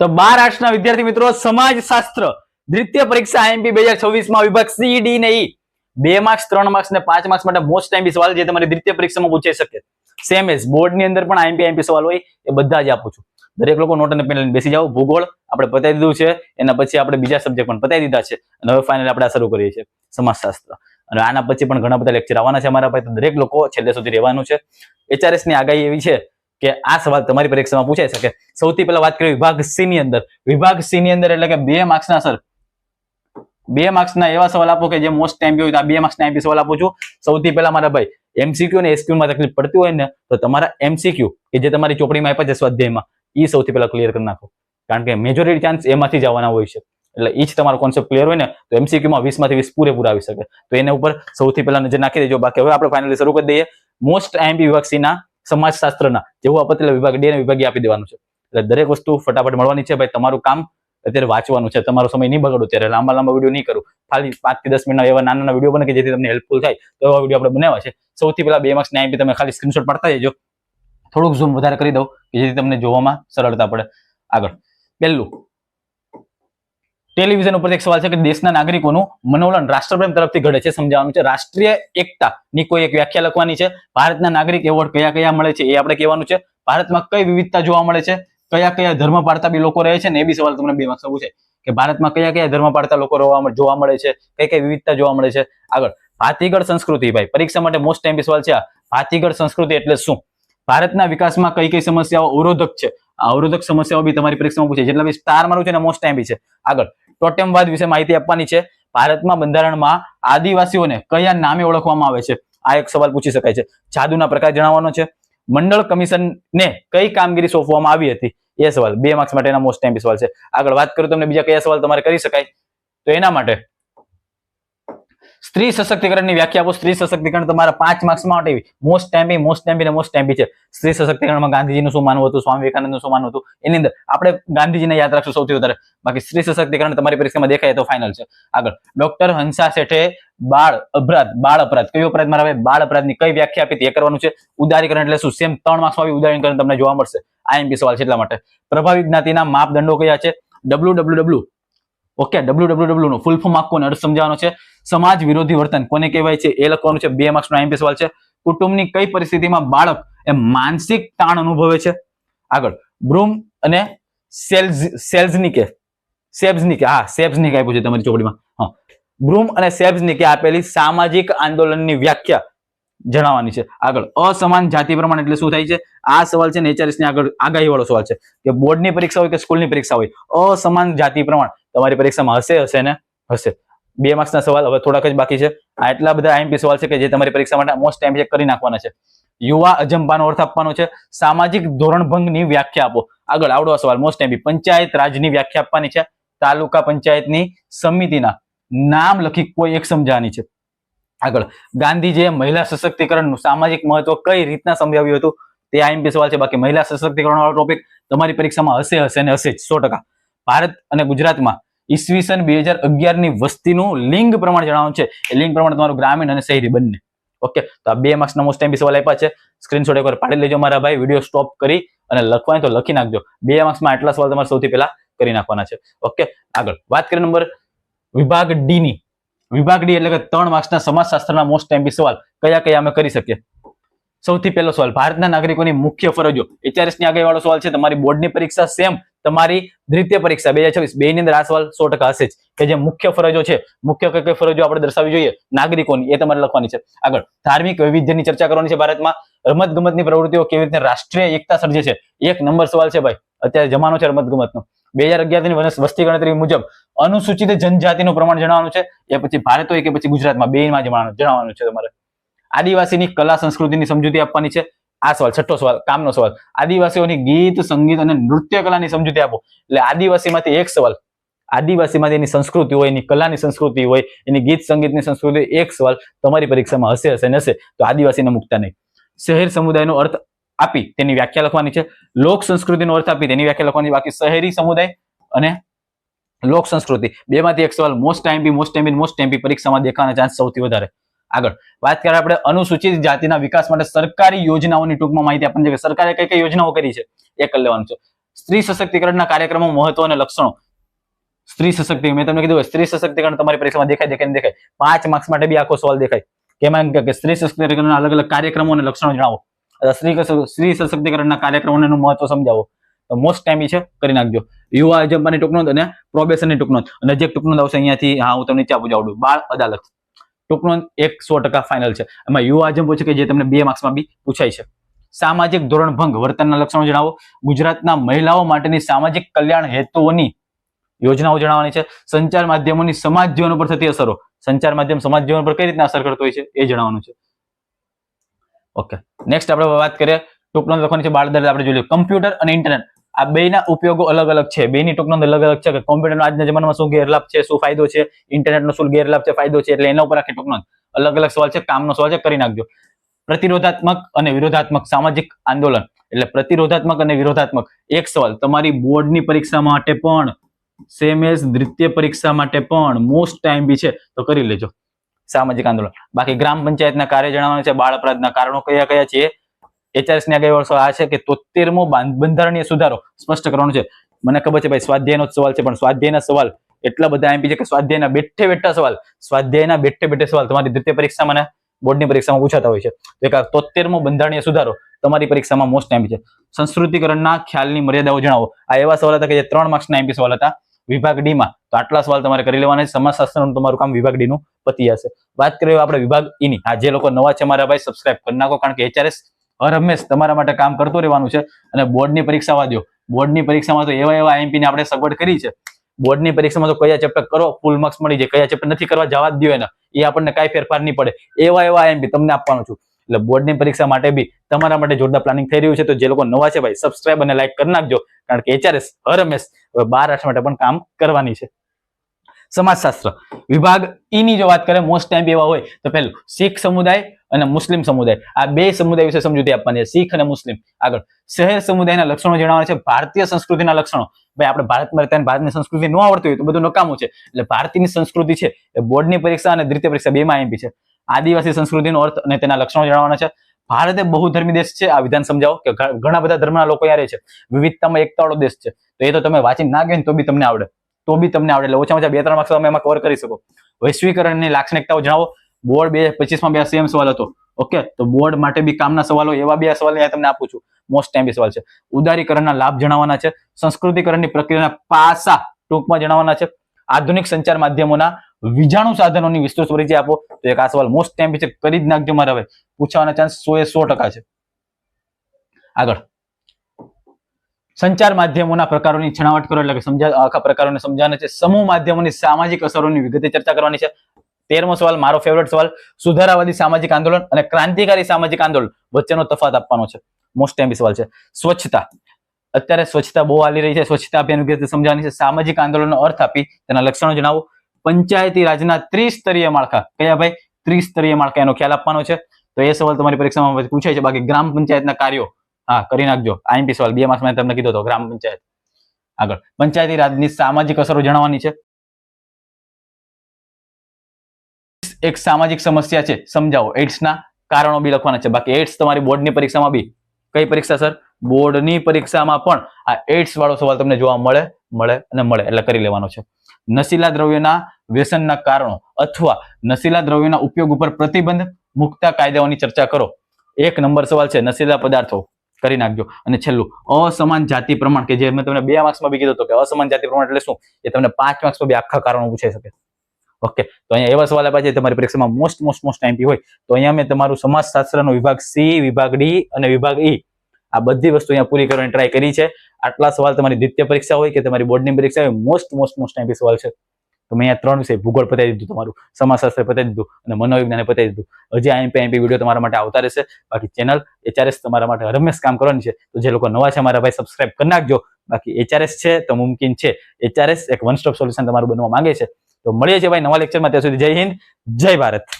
તો બાર આર્ટ્સના વિદ્યાર્થી મિત્રો, સમાજશાસ્ત્ર, દ્વિતીય પરીક્ષા આઈએમપી બે હજાર છવ્વીસમાં વિભાગ સી, ડી ને ઈ. બે માર્ક્સ ત્રણ માર્ક્સ ને પાંચ માર્ક્સ માટે મોસ્ટ ટાઈમ સવાલ જે તમારી દ્વિતીય પરીક્ષામાં પૂછાઈ શકે. સેમ એઝ બોર્ડની અંદર પણ આઈએમપી આઈએમપી સવાલ હોય એ બધા જ આપું છું. દરેક લોકો નોટ અને પેન બેસી જાઓ. ભૂગોળ આપણે પતાવી દીધું છે, એના પછી આપણે બીજા સબ્જેક્ટ પણ પતાવી દીધા છે અને હવે ફાઇનલ આપણે શરૂ કરીએ છીએ. સમાજશાસ્ત્ર. અને આના પછી પણ ઘણા બધા લેક્ચર આવવાના છે અમારા પાસે દરેક લોકો છેલ્લે સુધી રહેવાનું છે. એચઆરએસની આગાહી એવી છે કે આ સવાલ તમારી પરીક્ષામાં પૂછાઈ શકે સૌથી પહેલા વાત કરીએ વિભાગ સી ની અંદર. વિભાગ સી ની અંદર એટલે કે બે માર્ક્સના સર બે માર્ક્સના એવા સવાલ આપો કે જે મોસ્ટ ટાઈમ હોય આ બે માર્ક્સના એમપી સવાલ આપું છું. સૌથી પહેલા મારા ભાઈ એમસીક્યુ અને એસક્યુ માં તકલીફ પડતી હોય ને, તો તમારા એમસીક્યુ કે જે તમારી ચોપડીમાં આપ્યા છે સ્વાધ્યાયમાં એ સૌથી પહેલા ક્લિયર કરી નાખો. કારણ કે મેજોરિટી ચાન્સ એમાંથી જ આવવાના હોય છે. એટલે એ જ તમારો કોન્સેપ્ટ ક્લિયર હોય ને, તો એમસીક્યુમાં માં વીસ પૂરેપૂરા આવી શકે. તો એના ઉપર સૌથી પહેલા નજર નાખી દેજો. બાકી હવે આપણે ફાઇનલી શરૂ કરી દઈએ. મોસ્ટ આઈએમપી વિભાગ સી ના સમાજશાસ્ત્રના જેવું આપત્તિલા વિભાગ ડી અને વિભાગ આપી દેવાનું છે. એટલે દરેક વસ્તુ ફટાફટ મળવાની છે. ભાઈ, તમારું કામ અત્યારે વાંચવાનું છે. તમારો સમય નહીં બગાડો ત્યારે લાંબા લાંબા વીડિયો નહીં કરું. ખાલી પાંચથી દસ મિનિટના એવા નાના વીડિયો બને કે જેથી તમને હેલ્પફુલ થાય. તો એવા વીડિયો આપણે બનાવ્યા છે. સૌથી પહેલા બે માર્ક્સ આઈએમપી તમે ખાલી સ્ક્રીનશોટ પાડતા જજો. થોડુંક ઝૂમ વધારે કરી દઉં કે જેથી તમને જોવામાં સરળતા પડે. આગળ. પહેલું ટેલિવિઝન ઉપર એક સવાલ છે કે દેશના નાગરિકોનું મનોવલણ રાષ્ટ્રપ્રેમ તરફથી ઘડે છે, સમજાવવાનું છે. રાષ્ટ્રીય એકતા ની કોઈ એક વ્યાખ્યા લખવાની છે. ભારતના નાગરિક એવોર્ડ કયા કયા મળે છે એ આપણે કહેવાનું છે. ભારતમાં કઈ વિવિધતા જોવા મળે છે? કયા કયા ધર્મ પાડતા બી લોકો રહે છે ને એ બી સવાલ તમને બે માં છે કે ભારતમાં કયા કયા ધર્મ પાડતા લોકો જોવા મળે છે? કઈ કઈ વિવિધતા જોવા મળે છે? આગળ. ભાતીગળ સંસ્કૃતિ ભાઈ, પરીક્ષા માટે મોસ્ટ ટાઈમ સવાલ છે આ. સંસ્કૃતિ એટલે શું? ભારતના વિકાસમાં કઈ કઈ સમસ્યાઓ અવરોધક છે? અવરોધક સમસ્યાઓ બી તમારી પરીક્ષામાં પૂછે જેટલા બી સ્ટાર મારું છે મોસ્ટ ટાઈમ છે. આગળ ટોટેમવાદ વિશે માહિતી આપવાની છે. ભારતમાં બંધારણમાં આદિવાસીઓને કયા નામે ઓળખવામાં આવે છે? આ એક સવાલ પૂછી શકાય છે. જાદુના પ્રકાર જણાવવાનો છે. મંડળ કમિશનને કઈ કામગીરી સોંપવામાં આવી હતી? એ સવાલ, બે માર્ક્સ માટેના મોસ્ટ ટાઈમ સવાલ છે. આગળ વાત કરું તમને, બીજા કયા સવાલ તમારે કરી શકાય? તો એના માટે સ્ત્રી સશક્તિકરણની વ્યાખ્યા આપો. સ્ત્રી સશક્તિકરણ તમારા પાંચ માર્ક્સ આવી મોસ્ટ ટેમ્પી મોસ્ટ ટેમ્પી ને મોસ્ટ ટેમ્પી છે. સ્ત્રી સશક્તિકરણમાં ગાંધીજીનું શું માનવું હતું? સ્વામી વિવેકાનંદનું શું માનવું હતું? એની અંદર આપણે ગાંધીજીને યાદ રાખશું સૌથી વધારે. બાકી સ્ત્રી સશક્તિકરણ તમારી પરીક્ષામાં દેખાય તો ફાઇનલ છે. આગળ. ડોક્ટર હંસા શેઠે બાળ અપરાધ બાળ અપરાધ. કયો અપરાધ મારા બાળ અપરાધની કઈ વ્યાખ્યા આપી એ કરવાનું છે. ઉદારીકરણ એટલે શું? સેમ ત્રણ માર્ક્સમાં આવી ઉદારીકરણ તમને જોવા મળશે. આઈએમપી સવાલ છે એટલા માટે. પ્રભાવિત જ્ઞાતિના માપદંડો કયા છે? W W W okay W W W નો ફૂલ ફોર્મ આખું અર્થ સમજાવવાનો છે. સમાજ વિરોધી વર્તન કોને કહેવાય છે? એ લખવાનું છે. બે માર્ક્સનો આઈએમપી સવાલ છે. કુટુંબની કઈ પરિસ્થિતિમાં બાળક એ માનસિક તાણ અનુભવે છે? આગળ, બ્રૂમ અને સેલ્સ સેલ્સનિકે સેબ્સનિકે હા સેબ્સનિકે આપ્યું છે તમારી ચોપડીમાં. હા. બ્રૂમ અને સેબ્સનિકે આપેલી સામાજિક આંદોલનની વ્યાખ્યા. જણાવવાની છે. આગળ, અસમાન જાતિ પ્રમાણ એટલે શું થાય છે? આ સવાલ છે ને આગળ આગાહી વાળો સવાલ છે કે બોર્ડની પરીક્ષા હોય કે સ્કૂલની પરીક્ષા હોય? અસમાન જાતિ પ્રમાણ. તમારી પરીક્ષામાં હશે હશે ને? હશે. બે માર્ક્સના સવાલ, હવે થોડાક જ બાકી છે. આ એટલા બધા આઈએમપી સવાલ છે કે જે તમારી પરીક્ષા માટે મોસ્ટ ટાઈમ ચેક કરી નાખવાના છે. યુવા અજંપાનો અર્થ આપવાનો છે, સામાજિક ધોરણભંગની વ્યાખ્યા આપો. આગળ, આવડો સવાલ મોસ્ટ ટાઈમ પંચાયત રાજની વ્યાખ્યા આપવાની છે. તાલુકા પંચાયતની સમિતિના નામ લખી કોઈ એક સમજાવવાની છે. આગળ. ગાંધીજીએ મહિલા સશક્તિકરણનું સામાજિક મહત્વ કઈ રીતના સમજાવ્યું હતું? તે આઈએમપી સવાલ છે. બાકી મહિલા સશક્તિકરણ વાળો ટોપિક તમારી પરીક્ષામાં હશે હશે ને હશે જ, સો ભારત અને ગુજરાતમાં ઈસવીસન બે હજાર અગિયારની વસ્તીનું લિંગ પ્રમાણ જણાવવાનું છે. એ લિંગ પ્રમાણ તમારું ગ્રામીણ અને શહેરી બંને. ઓકે? તો આ બે માર્ક્સના મોસ્ટ એમ્પી સવાલ આપ્યા છે. સ્ક્રીનશોટ એકવાર પાડી લેજો મારા ભાઈ. વીડિયો સ્ટોપ કરી અને લખવાની તો લખી નાખજો. બે માર્ક્સમાં આટલા સવાલ તમારે સૌથી પહેલા કરી નાખવાના છે. ઓકે? આગળ. વાત કરીએ નંબર વિભાગ ડી ની. વિભાગ ડી એટલે કે ત્રણ માર્ક્સના સમાજશાસ્ત્રના મોસ્ટ એમ્બી સવાલ કયા કયા અમે કરી શકીએ? સૌથી પહેલો સવાલ, ભારતના નાગરિકોની મુખ્ય ફરજો એચઆરએસની આગળ વાળો સવાલ છે, તમારી બોર્ડની પરીક્ષા સેમ, તમારી દ્વિતીય પરીક્ષા બે હજાર છવ્વીસ બે ની અંદર આ સવાલ સો ટકા હશે જ. કે જે મુખ્ય ફરજો છે, મુખ્ય કઈ કઈ ફરજો આપણે દર્શાવવી જોઈએ? નાગરિકોની, એ તમારે લખવાની છે. આગળ, ધાર્મિક વૈવિધ્યની ચર્ચા કરવાની છે ભારતમાં. રમત ગમતની પ્રવૃત્તિઓ કેવી રીતે રાષ્ટ્રીય એકતા સર્જે છે? એક નંબર સવાલ છે ભાઈ, અત્યારે જમાનો છે રમત ગમતનો બે હજાર અગિયારની વસ્તી ગણતરી મુજબ અનુસૂચિત જનજાતિનું પ્રમાણ જણાવવાનું છે. એ પછી ભારત હોય કે પછી ગુજરાતમાં બેમાં જણાવવાનું છે તમારે. આદિવાસીની કલા સંસ્કૃતિની સમજૂતી આપવાની છે. આ સવાલ, છઠ્ઠો સવાલ, કામનો સવાલ. આદિવાસીઓની ગીત, સંગીત અને નૃત્ય કલાની સમજૂતી આપો. એટલે આદિવાસીમાંથી એક સવાલ. આદિવાસીમાંથી એની સંસ્કૃતિ હોય, એની કલાની સંસ્કૃતિ હોય, એની ગીત સંગીતની સંસ્કૃતિ એક સવાલ તમારી પરીક્ષામાં હશે હશે ને હશે. તો આદિવાસીને મૂકતા નહીં. શહેર સમુદાયનો અર્થ આપી તેની વ્યાખ્યા લખવાની છે. લોક સંસ્કૃતિનો અર્થ આપી તેની વ્યાખ્યા લખવાની બાકી શહેરી સમુદાય અને લોક સંસ્કૃતિ. બેમાંથી એક સવાલ most time most time most time પરીક્ષામાં દેખાવાના ચાન્સ સૌથી વધારે. આગળ, વાત કરીએ આપણે અનુસૂચિત જાતિના વિકાસ માટે સરકારી યોજનાઓની ટૂંકમાં માહિતી આપણને સરકારે કઈ કઈ યોજનાઓ કરી છે? એ કરી લેવાનું છે. સ્ત્રી સશક્તિકરણના કાર્યક્રમો, મહત્વ અને લક્ષણો. સ્ત્રી સશક્તિકરણ મેં તમને કીધું સ્ત્રી સશક્તિકરણ તમારી પરીક્ષામાં દેખાય દેખાય દેખાય. પાંચ માર્ક્સ માટે બી આખો સવાલ દેખાય. કેમાં કે સ્ત્રી સશક્તિકરણના અલગ અલગ કાર્યક્રમો અને લક્ષણો જણાવો. સ્ત્રી સ્ત્રી સશક્તિકરણના કાર્યક્રમોનું મહત્વ સમજાવો. મોસ્ટ ટાઈમ છે, કરી નાખજો. યુવા અજંપાની ટૂંકનો અને પ્રોબેશનની ટૂંકનો અને જે ટૂંકનો આવશે અહીંયાથી, હા, હું તમને ચાપુ જાવડું બાળ અદાલત. ટૂંકનો એક સો ટકા ફાઇનલ છે. એમાં યુવા અજંપ છે કે જે તમને બે માર્ક્સમાં બી પૂછાય છે. સામાજિક ધોરણ ભંગ, વર્તનના લક્ષણો જણાવો. ગુજરાતના મહિલાઓ માટેની સામાજિક કલ્યાણ હેતુઓની યોજનાઓ જણાવવાની છે. સંચાર માધ્યમોની સમાજ જીવન ઉપર થતી અસરો. સંચાર માધ્યમ સમાજ જીવન પર કઈ રીતના અસર કરતો હોય છે, એ જણાવવાનું છે. ઓકે નેક્સ્ટ આપણે વાત કરીએ. ટૂંકનો લખવાની છે બાળ આપણે જોઈ લઈએ કમ્પ્યુટર અને ઇન્ટરનેટ આ બેના ઉપયોગો અલગ અલગ છે. બેની ટૂંકનોંધ અલગ અલગ છે કે કોમ્પ્યુટરનો આજના જમાનામાં શું ગેરલાભ છે, શું ફાયદો છે, ઇન્ટરનેટનો શું ગેરલાભ છે, ફાયદો છે, એટલે એના ઉપર આખી ટૂંકનોંધ અલગ અલગ સવાલ છે, કામનો સવાલ છે, કરી નાખજો. પ્રતિરોધાત્મક અને વિરોધાત્મક સામાજિક આંદોલન, એટલે પ્રતિરોધાત્મક અને વિરોધાત્મક. એક સવાલ, તમારી બોર્ડની પરીક્ષા માટે પણ સેમ એઝ દ્વિતીય પરીક્ષા માટે પણ મોસ્ટ ટાઈમ બી છે, તો કરી લેજો. સામાજિક આંદોલન. બાકી ગ્રામ પંચાયતના કાર્ય જણાવવાના છે, બાળ અપરાધના કારણો કયા કયા છે એચઆરએસની આગળ વર્ષો આ છે કે તોતેરમો બંધારણીય સુધારો. સ્પષ્ટ કરવાનો છે. મને ખબર છે ભાઈ, સ્વાધ્યાયનો સવાલ છે, પણ સ્વાધ્યાયના સવાલ એટલા બધા એમપી છે કે સ્વાધ્યાયના બેઠે બેઠા સવાલ. સ્વાધ્યાયના બેઠે બેઠે સવાલ. તમારી દ્વિતીય પરીક્ષામાં બોર્ડની પરીક્ષામાં પૂછાતા હોય છે. એક તોતેરમો બંધારણીય સુધારો તમારી પરીક્ષામાં મોસ્ટ એમપી છે. સંસ્કૃતિકરણના ખ્યાલની મર્યાદાઓ જણાવો. આ એવા સવાલ હતા કે જે ત્રણ માર્ક્સના એમપી સવાલ હતા. વિભાગ ડી માં. તો આટલા સવાલ તમારે કરી લેવાના છે. સમાજશાસ્ત્રનું તમારું કામ વિભાગ ડી નું પતી જશે. વાત કરીએ આપણે વિભાગ ઈની આ જે લોકો નવા છે મારા ભાઈ સબસ્ક્રાઇબ કરી નાખો. કારણ કે એચઆરએસ હર હંમેશ તમારા માટે કામ કરતું રહેવાનું છે અને બોર્ડની પરીક્ષા દો બોર્ડની પરીક્ષામાં તો એવા એવા એમપી ને આપણે સગવડ કરી છે. બોર્ડની પરીક્ષામાં તો કયા ચેપ્ટર કરો ફૂલ માર્ક્સ મળી જાય. કયા ચેપ્ટર નથી કરવા જવા દો એને. એ આપણને કાંઈ ફેરફાર નહીં પડે. એવા એવા એમપી તમને આપવાનું છું. એટલે બોર્ડની પરીક્ષા માટે બી તમારા માટે જોરદાર પ્લાનિંગ થઈ રહ્યું છે. તો જે લોકો નવા છે ભાઈ સબસ્ક્રાઇબ અને લાઈક કરી નાખજો. કારણ કે એચઆરએસ હર હંમેશ હવે બાર આઠ માટે પણ કામ કરવાની છે. સમાજશાસ્ત્ર વિભાગ ઈની જો વાત કરે મોસ્ટ ટાઈમ એવા હોય, તો પહેલું શીખ સમુદાય અને મુસ્લિમ સમુદાય. આ બે સમુદાય વિશે સમજૂતી આપવાની છે. શીખ અને મુસ્લિમ. આગળ. શહેર સમુદાયના લક્ષણો જણાવવાના છે. ભારતીય સંસ્કૃતિના લક્ષણો. ભાઈ, આપણે ભારતમાં રહેતા ભારતની સંસ્કૃતિ ન આવડતી હોય તો બધું નકામું છે. એટલે ભારતીયની સંસ્કૃતિ છે એ બોર્ડની પરીક્ષા અને દ્વિતીય પરીક્ષા બેમાં એમપી છે. આદિવાસી સંસ્કૃતિનો અર્થ અને તેના લક્ષણો જણાવવાના છે. ભારત એ બહુધર્મી દેશ છે. આ વિધાન સમજાવો કે ઘણા બધા ધર્મના લોકો યારે છે. વિવિધતામાં એકતાવાળો દેશ છે. તો એ તો તમે વાંચીને ના ગયો તો બી તમને આવડે. તો બી તમને આવડે. એટલે ઓછામાં ઓછા બે ત્રણ માર્ક્સ તમે એમાં કવર કરી શકો. વૈશ્વિકરણની લાક્ષણિકતાઓ જણાવો. બોર્ડ બે પચીસમાં બે સેમ સવાલ હતો. ઓકે તો બોર્ડ માટે બી કામના સવાલો, એવા બે સવાલ તમને આપું છું. મોસ્ટ ટાઈમ સવાલ છે. ઉદારીકરણના લાભ જણાવવાના છે. સંસ્કૃતિકરણની પ્રક્રિયાના પાસા ટૂંકમાં જણાવવાના છે. આધુનિક સંચાર માધ્યમોના વિજાણુ સાધનોની વિસ્તૃત પરિચય આપો. તો એક આ સવાલ મોસ્ટ ટાઈમ છે, કરી જ નાખજો મારા હવે પૂછવાના ચાન્સ સો એ સો ટકા છે. આગળ. સંચાર માધ્યમોના પ્રકારોની છણાવટ કરો એટલે કે સમજા, આખા પ્રકારોને સમજાવવાના છે. સમૂહ માધ્યમોની સામાજિક અસરોની વિગતે ચર્ચા કરવાની છે. તેરમો સવાલ, મારો ફેવરેટ સવાલ, સુધારાવાદી સામાજિક આંદોલન અને ક્રાંતિકારી સામાજિક આંદોલન વચ્ચેનો તફાત આપવાનો છે. મોસ્ટ ટાઈમ સવાલ છે. સ્વચ્છતા. અત્યારે સ્વચ્છતા બહુ હાલી રહી છે. સ્વચ્છતા અભિયાન વિગતે છે. સામાજિક આંદોલનનો અર્થ આપી તેના લક્ષણો જણાવો. પંચાયતી રાજના ત્રિસ્તરીય માળખા. કયા ભાઈ? ત્રિસ્તરીય માળખા એનો ખ્યાલ આપવાનો છે. તો એ સવાલ તમારી પરીક્ષામાં પછી પૂછાય છે. બાકી ગ્રામ પંચાયતના કાર્યો. હા, કરી નાખજો. આઈએમપી સવાલ. બે માસમાં તમને કીધો હતો ગ્રામ પંચાયત. આગળ. પંચાયતી રાજની સામાજિક અસરો જણાવવાની છે. એક સામાજિક સમસ્યા છે, સમજાવો. એડ્સના કારણો બી લખવાના છે. બાકી એડ્સ તમારી બોર્ડની પરીક્ષામાં બી. કઈ પરીક્ષા સર બોર્ડની પરીક્ષામાં પણ આ એડ્સ વાળો સવાલ તમને જોવા મળે મળે અને મળે. એટલે કરી લેવાનો છે. નશીલા દ્રવ્યોના વ્યસનના કારણો અથવા નશીલા દ્રવ્યોના ઉપયોગ ઉપર પ્રતિબંધ મુકતા કાયદાઓની ચર્ચા કરો. એક નંબર સવાલ છે, નશીલા પદાર્થો. કરી નાખજો. અને છેલ્લું, અસમાન જાતિ પ્રમાણ, કે જે મેં તમને બે માર્ક્સમાં બી કીધું હતું કે અસમાન જાતિ પ્રમાણ એટલે શું? એ તમને પાંચ માર્ક્સમાં બી આખા કારણો પૂછાઈ શકે. ઓકે તો અહીંયા એવા સવાલ આપ્યા છે, તમારી પરીક્ષામાં મોસ્ટ મોસ્ટ મોસ્ટ ટાઈમ હોય. તો અહીંયા મેં તમારું સમાજશાસ્ત્રનો વિભાગ સી વિભાગ ડી અને વિભાગ ઈ આ બધી વસ્તુ અહીંયા પૂરી કરવાની ટ્રાય કરી છે. આટલા સવાલ તમારી દ્વિતીય પરીક્ષા હોય કે તમારી બોર્ડની પરીક્ષા હોય મોસ્ટ મોસ્ટ મોસ્ટ ટાઈમ સવાલ છે. તો મેં અહીંયા ત્રણ વિષય, ભૂગોળ પતાવી દીધું તમારું, સમાજશાસ્ત્ર પતાવી દીધું અને મનોવિજ્ઞાને પતાવી દીધું. હજી આઈએમપી આઈએમપી વીડિયો તમારા માટે આવતા રહેશે. બાકી ચેનલ એચઆરએસ તમારા માટે હરમેશ કામ કરવાની છે. તો જે લોકો નવા છે મારા ભાઈ સબસ્ક્રાઇબ કરી નાખજો. બાકી એચઆરએસ છે તો મુમકિન છે. એચઆરએસ એક વન સ્ટોપ સોલ્યુશન તમારું બનવા માંગે છે. તો મળીએ છીએ ભાઈ નવા લેક્ચરમાં ત્યાં સુધી જય હિન્દ જય ભારત.